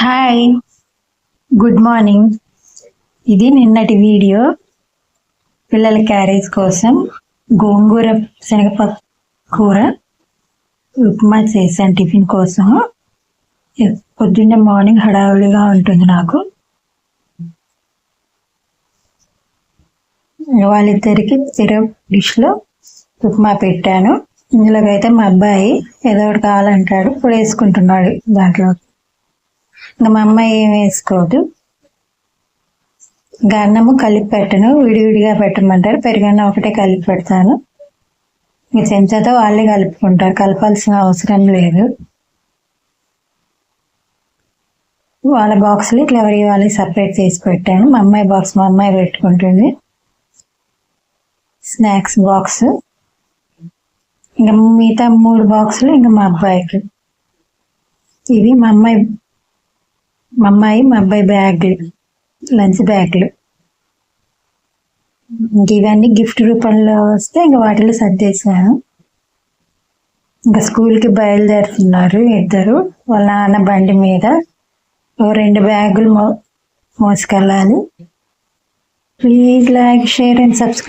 Hi good morning ఇది నిన్నటి video. పిల్లల క్యారేజ్ కోసం గోంగూర శనగపప్పు కూర ఉప్మా చేశాను టిఫిన్ కోసం. పొద్దున్నే మార్నింగ్ హడావుడిగా ఉంటుంది నాకు. వాళ్ళిద్దరికి తిర డిష్లో ఉప్మా పెట్టాను. ఇందులోకి అయితే మా అబ్బాయి ఏదో ఒకటి కావాలంటాడు ఇప్పుడు వేసుకుంటున్నాడు దాంట్లో ఇంకా మా అమ్మాయి ఏం వేసుకోదు. ఇంకా అన్నము కలిపి పెట్టను విడివిడిగా పెట్టమంటారు. పెరుగన్న ఒకటే కలిపి పెడతాను. ఇంక చెంచాతో వాళ్ళే కలుపుకుంటారు. కలపాల్సిన అవసరం లేదు. వాళ్ళ బాక్స్లు ఇట్లా ఎవరి వాళ్ళకి సపరేట్ చేసి పెట్టాను. మా అమ్మాయి బాక్స్ మా అమ్మాయి పెట్టుకుంటుంది. Snacks box. ఇంకా మిగతా మూడు బాక్సులు ఇంకా మా అబ్బాయికి. ఇవి మా అమ్మాయి మా అమ్మాయి మా అబ్బాయి బ్యాగ్లు లంచ్ బ్యాగ్లు. ఇంక ఇవన్నీ గిఫ్ట్ రూపంలో వస్తే ఇంకా వాటిలో సర్దేశాను. ఇంకా స్కూల్కి బయలుదేరుతున్నారు ఇద్దరు వాళ్ళ నాన్న బండి మీద. ఓ రెండు బ్యాగులు మో మోసుకెళ్ళాలి. Please like share and subscribe.